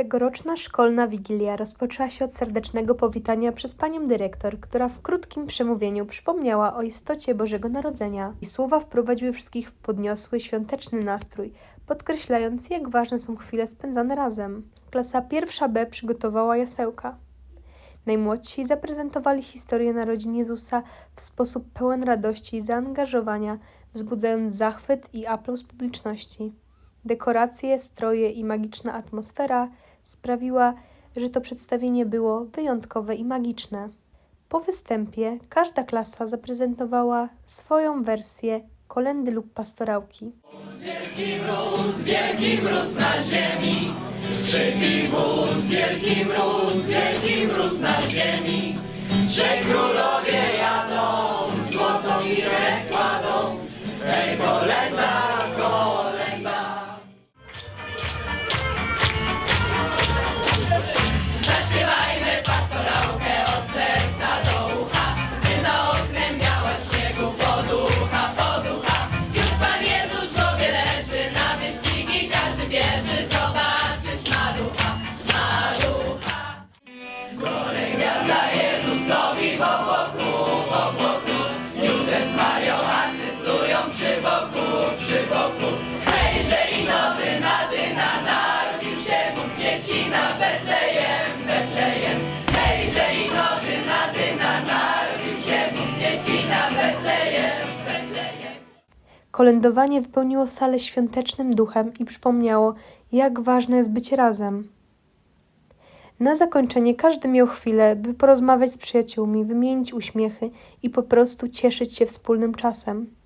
Tegoroczna szkolna wigilia rozpoczęła się od serdecznego powitania przez panią dyrektor, która w krótkim przemówieniu przypomniała o istocie Bożego Narodzenia. I słowa wprowadziły wszystkich w podniosły, świąteczny nastrój, podkreślając, jak ważne są chwile spędzane razem. Klasa pierwsza B przygotowała jasełka. Najmłodsi zaprezentowali historię narodzin Jezusa w sposób pełen radości i zaangażowania, wzbudzając zachwyt i aplauz publiczności. Dekoracje, stroje i magiczna atmosfera sprawiła, że to przedstawienie było wyjątkowe i magiczne. Po występie każda klasa zaprezentowała swoją wersję kolendy lub pastorałki. Zaśpiewajmy W obłoku Józef z Marią asystują przy boku, przy boku Hejże i nowy nadyna Narodził się Bóg dzieci na Betlejem, Betlejem Hejże i nowy nadyna Narodził się Bóg dzieci na Betlejem, Betlejem Kolędowanie wypełniło salę świątecznym duchem i przypomniało, jak ważne jest być razem. Na zakończenie każdy miał chwilę, by porozmawiać z przyjaciółmi, wymienić uśmiechy i po prostu cieszyć się wspólnym czasem.